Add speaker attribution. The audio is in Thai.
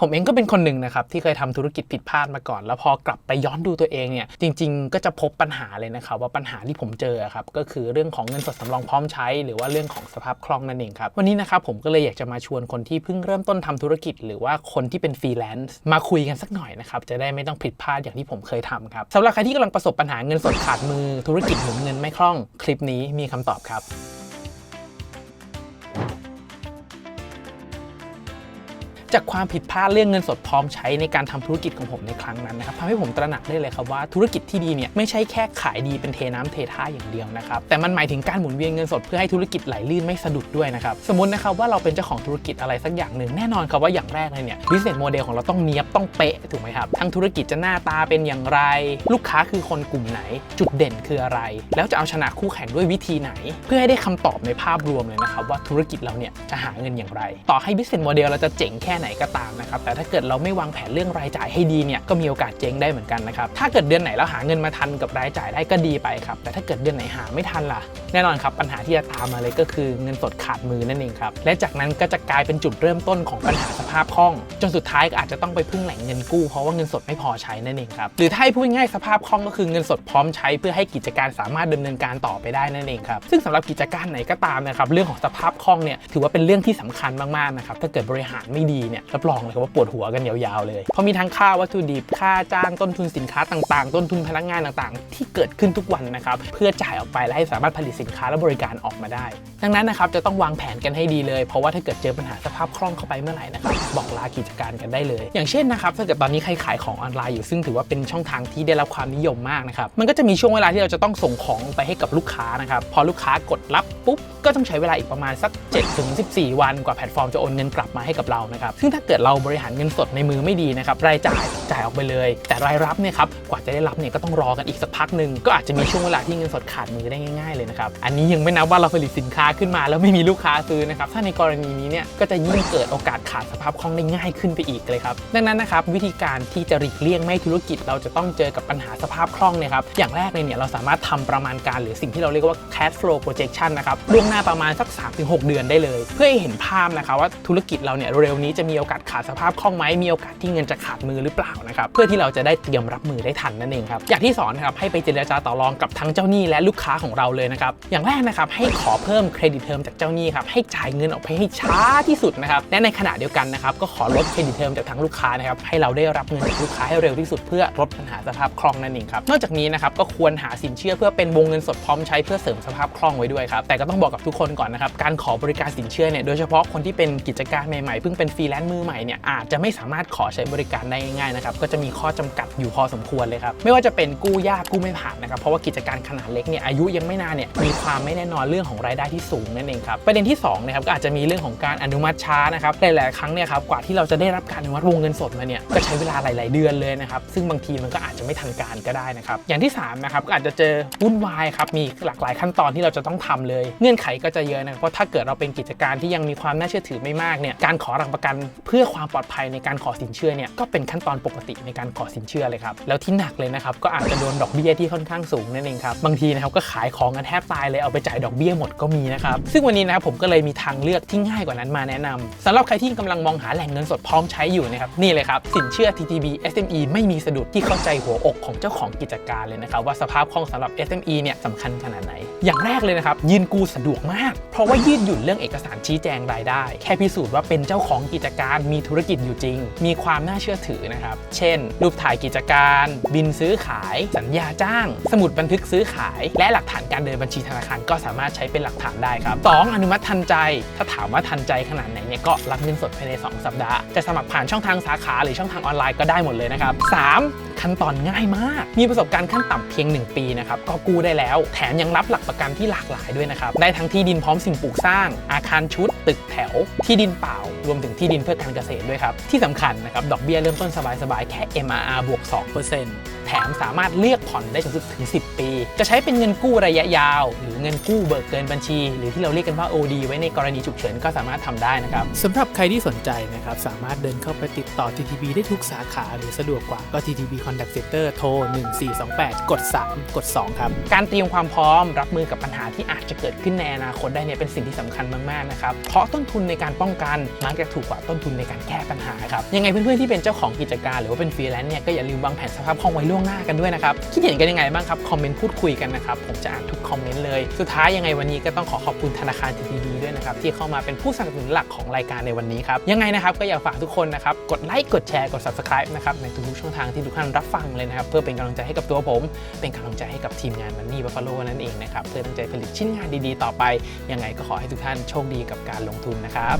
Speaker 1: ผมเองก็เป็นคนหนึ่งนะครับที่เคยทำธุรกิจผิดพลาดมาก่อน แล้วพอกลับไปย้อนดูตัวเองเนี่ยจริง ๆ ก็จะพบปัญหาเลยนะครับว่าปัญหาที่ผมเจอครับก็คือเรื่องของเงินสดสำรองพร้อมใช้ หรือว่าเรื่องของสภาพคล่องนั่นเองครับวันนี้นะครับผมก็เลยอยากจะมาชวนคนที่เพิ่งเริ่มต้นทำธุรกิจ หรือว่าคนที่เป็นฟรีแลนซ์มาคุยกันสักหน่อยนะครับจะได้ไม่ต้องผิดพลาดอย่างที่ผมเคยทำครับสำหรับใครที่กำลังประสบปัญหาเงินสดขาดมือ ธุรกิจหมุนเงินไม่คล่องคลิปนี้มีคำตอบครับ จากความผิดพลาดเรื่องเงินสดพร้อมใช้ในการทำธุรกิจของผมในครั้งนั้นนะครับทำให้ผมตระหนักได้เลยครับว่าธุรกิจที่ดีเนี่ยไม่ใช่แค่ขายดีเป็นเทน้ำเทท่าอย่างเดียวนะครับแต่มันหมายถึงการหมุนเวียนเงินสดเพื่อให้ธุรกิจไหลลื่นไม่สะดุดด้วยนะครับสมมตินะครับว่าเราเป็นเจ้าของธุรกิจอะไรสักอย่างหนึ่งแน่นอนครับว่าอย่างแรกเลยเนี่ย business model ของเราต้องเนียบต้องเป๊ะถูกไหมครับทั้งธุรกิจจะหน้าตาเป็นอย่างไร ลูกค้าคือคนกลุ่มไหน จุดเด่นคืออะไร แล้วจะเอาชนะคู่แข่งด้วยวิธีไหน เพื่อให้ได้คำตอบในภาพรวมเลยนะครับว่าธุรกิจเราเนี่ยจะหาเงินอย่างไร ต่อให้ business model เราจะเจ๋งแค่ไหนก็ตามนะครับแต่ถ้าเกิดเราไม่วางแผนเรื่องรายจ่ายให้ดีเนี่ยก็มีโอกาสเจ๊งได้เหมือนกันนะครับถ้าเกิดเดือนไหนเราหาเงินมาทันกับรายจ่ายได้ก็ดีไปครับแต่ถ้าเกิดเดือนไหนหาไม่ทันล่ะแน่นอนครับปัญหาที่จะตามมาเลยก็คือเงินสดขาดมือนั่นเองครับและจากนั้นก็จะกลายเป็นจุดเริ่มต้นของปัญหาสภาพคล่อง จนสุดท้ายก็อาจจะต้องไปพึ่งแหล่งเงินกู้เพราะว่าเงินสดไม่พอใช้นั่นเองครับหรือถ้าให้พูดง่ายสภาพคล่องก็คือเงินสดพร้อมใช้เพื่อให้กิจการสามารถดำเนินการต่อไปได้นั่นเองครับซึ่งสำหรับกิจการไหนก็ตามนะครับเรื่องของสภาพคล่องเนี่ยถือว่าเป็นเรื่องที่สำคัญมากๆนะครับถ้าเกิดบริหารไม่ดีเนี่ยรับรองเลยครับว่าปวดหัวกันยาวๆเลยเพราะมีทั้งค่าวัตถุดิบค่าจ้างต้นทุนสินค้าต่างๆ ต้นทุนพนักงานต่างๆ ที่เกิดขึ้นทุกวันนะครับเพื่อจ่ายออกไปและให้สามารถผลิตสินค้าและบริการออกมาได้ ดังนั้นนะครับจะต้องวางแผนกันให้ดีเลย เพราะว่าถ้าเกิดเจอปัญหาสภาพคล่องเข้าไปเมื่อไหร่นะครับบอกลากิจการกันได้เลย อย่างเช่นนะครับถ้าเกิดตอนนี้ใครขายของออนไลน์อยู่ซึ่งถือว่าเป็นช่องทางที่ได้รับความนิยมมากนะครับมันก็จะมีช่วงเวลาที่เราจะต้องส่งของไปให้กับลูกค้านะครับพอลูกค้ากดรับปุ๊บก็ต้องใช้เวลาอีกประมาณสัก7ถึง14 วันกว่าแพลตฟอร์มจะโอนเงินกลับมาให้กับเรานะครับซึ่งถ้าเกิดเราบริหารเงินสดในมือไม่ดีนะครับรายจ่ายจ่ายออกไปเลย แต่รายรับเนี่ยครับกว่าจะได้รับเนี่ยก็ต้องรอกันอีกสักพักหนึ่งก็อาจจะมีช่วงเวลาที่เงินสดขาดมือได้ง่ายๆเลยนะครับอันนี้ยังไม่นับว่าเราผลิตสินค้าขึ้นมา แล้วไม่มีลูกค้าซื้อนะครับถ้าในกรณีนี้เนี่ยก็จะยิ่งเกิดโอกาสขาดสภาพคล่องได้ง่ายขึ้นไปอีกเลยครับดังนั้นนะครับวิธีการที่จะหลีกเลี่ยงไม่ธุรกิจ เราจะต้องเจอกับปัญหาสภาพคล่องเนี่ยครับอย่างแรกเลยเนี่ยเราสามารถทำประมาณการหรือสิ่งที่เราเรียกว่า cash flow projection นะครับล่วงหน้าประมาณสัก 3-6 เดือนได้เลย เพื่อให้เห็นภาพนะครับว่าธุรกิจเราเนี่ยเร็วนี้จะมีโอกาสขาดสภาพคล่องไหมมีโอกาสที่เงินจะขาดมือหรือเปล่านะครับเพื่อที่เราจะได้เตรียมรับมือได้ทันนั่นเองครับอย่างที่สอนนะครับให้ไปเจรจาต่อรองกับทั้งเจ้าหนี้และลูกค้าของเราเลยนะครับอย่างแรกนะครับให้ขอเพิ่มเครดิตเทอมจากเจ้าหนี้ครับให้จ่ายเงินออกไปให้ช้าที่สุดนะครับและในขณะเดียวกันนะครับก็ขอลดเครดิตเทอมจากทางลูกค้านะครับให้เราได้รับเงินจากลูกค้าให้เร็วที่สุดเพื่อลดปัญหาสภาพคล่องนั่นเองครับนอกจากนี้นะครับก็ควรหาสินเชื่อเพื่อเป็นวงเงินสดพร้อมใช้เพื่อเสริมสภาพคล่องไว้ด้วยครับแต่ก็ต้องบอกกับทุกคนก่อนนะครับการขอบริการสินเชื่อเนี่ยโดยเฉพาะคนที่เป็นกิจการใหม่ๆเพิ่งเป็นฟรีแลนซ์มือใหม่เนี่ยอาจจะไม่สามารถขอใช้บริการได้ง่ายๆนะครับก็จะมีข้อจำกัดอยู่พอสมควรเลยครับไม่ว่าจะเป็นกู้ยากกู้ไม่ผ่านนะครับเพราะว่ากิจการขนาดเล็กเนี่ยอายุยังไม่นานเนี่ยมีีความไม่แน่นอนเรื่องของรายได้ที่สูงนั่นเองครับประเด็นที่2นะครับก็อาจจะมีเรื่องของการอนุมัติช้านะครับหลายๆครั้งเนี่ยครับกว่าที่เราจะได้รับการอนุมัติวงเงินสดมาเนี่ยก็ใช้เวลาหลาย ๆ เดือนเลยนะครับซึ่งบางทีมันก็อาจจะไม่ทันการก็ได้นะครับอย่างที่3นะครับก็อาจจะเจอวุ่นวายครับมีหลากหลายขั้นตอนที่เราจะต้องทำเลย เงื่อนไขก็จะเยอะนะเพราะถ้าเกิดเราเป็นกิจการที่ยังมีความน่าเชื่อถือไม่มากเนี่ยการขอหลักประกันเพื่อความปลอดภัยในการขอสินเชื่อเนี่ยก็เป็นขั้นตอนปกติในการขอสินเชื่อเลยครับแล้วที่หนักเลยนะครับก็อาจจะโดนดอกเบี้ยที่ค่อนข้างสูงนั่นเองครับบางทีนะครับก็ขายของกันแทบตายเลยเอาไปจ่ายดอกเบี้ยหมดก็มีนะครับ ซึ่งวันนี้นะครับผมก็เลยมีทางเลือกที่ง่ายกว่านั้นมาแนะนำสำหรับใครที่กำลังมองหาแหล่งเงินสดพร้อมใช้อยู่นะครับนี่เลยครับสินเชื่อ TTB SME ไม่มีสะดุดที่เข้าใจหัวอกของเจ้าของกิจการเลยนะครับว่าสภาพคล่องสำหรับ SME เนี่ยสำคัญขนาดไหน อย่างแรกเลยนะครับยืนกู้สะดวกมาก เพราะว่ายืดหยุ่นเรื่องเอกสารชี้แจงรายได้ แค่พิสูจน์ว่าเป็นเจ้าของกิจการมีธุรกิจอยู่จริง มีความน่าเชื่อถือนะครับเช่น รูปถ่ายกิจการ บินซื้อขาย สัญญาจ้าง สมุดบันทึกซื้อขาย และหลักฐานการเดินบัญชีธนาคารก็สามารถใช้เป็นหลักฐานได้ครับ 2. อนุมัติทันใจ ถ้าถามว่าทันใจขนาดไหนเนี่ยก็รับเงินสดภายใน 2 สัปดาห์ จะสมัครผ่านช่องทางสาขาหรือช่องทางออนไลน์ก็ได้หมดเลยนะครับ 3. ขั้นตอนง่ายมาก มีประสบการณ์ขั้นต่ำเพียง 1 ปีนะครับก็กู้ได้แล้ว แถมยังรับหลักประกันที่หลากหลายด้วยนะครับ ได้ทั้งที่ดินพร้อมสิ่งปลูกสร้าง อาคารชุด ตึกแถว ที่ดินเปล่า รวมถึงที่ดินเพื่อการเกษตรด้วยครับ ที่สำคัญนะครับ ดอกเบี้ยเริ่มต้นสบายๆ แค่ MRR บวก 2%แถมสามารถเลือกผ่อนได้สูงสุดถึง 10 ปี จะใช้เป็นเงินกู้ระยะยาวหรือเงินกู้เบิกเกินบัญชี หรือที่เราเรียกกันว่า OD ไว้ในกรณีฉุกเฉินก็สามารถทำได้นะครับสำหรับใครที่สนใจนะครับสามารถเดินเข้าไปติดต่อ TTB ได้ทุกสาขา หรือสะดวกกว่าก็ TTB Contact Center โทร 1428 กด 3 กด 2 ครับ การเตรียมความพร้อมรับมือกับปัญหาที่อาจจะเกิดขึ้นในอนาคตได้เนี่ยเป็นสิ่งที่สำคัญมากๆนะครับเพราะต้นทุนในการป้องกันมักจะถูกกว่าต้นทุนในการแก้ปัญหาครับยังไงเพื่อนๆที่เป็นเจ้าของกิจการหรือว่าเป็นฟรีแลนซ์เนี่ยก็อย่าลืมวางแผนสภาพคล่องไว้ล่วงหน้ากันด้วยนะครับคิดเห็นกันยังไงบ้างครับคอมเมนต์พูดคุยกันนะครับผมจะอ่านทุกคอมเมนต์เลย สุดท้ายยังไงวันนี้ก็ต้องขอขอบคุณธนาคาร TTB ด้วยนะครับที่เข้ามาเป็นผู้สนับสนุนหลักของรายการในวันนี้ครับยังไงนะครับก็อยากฝากทุกคนนะครับกดไลค์กดแชร์กด subscribe นะครับในทุกๆช่องทางที่ทุกท่านรับฟังเลยนะครับเพื่อเป็นกำลังใจให้กับตัวผม เป็นกำลังใจให้กับทีมงานมันนี่บัฟฟาโลนั่นเองนะครับเพื่อตั้งใจผลิตชิ้นงานดีๆ ต่อไป ยังไงก็ขอให้ทุกท่านโชคดีกับการลงทุนนะครับ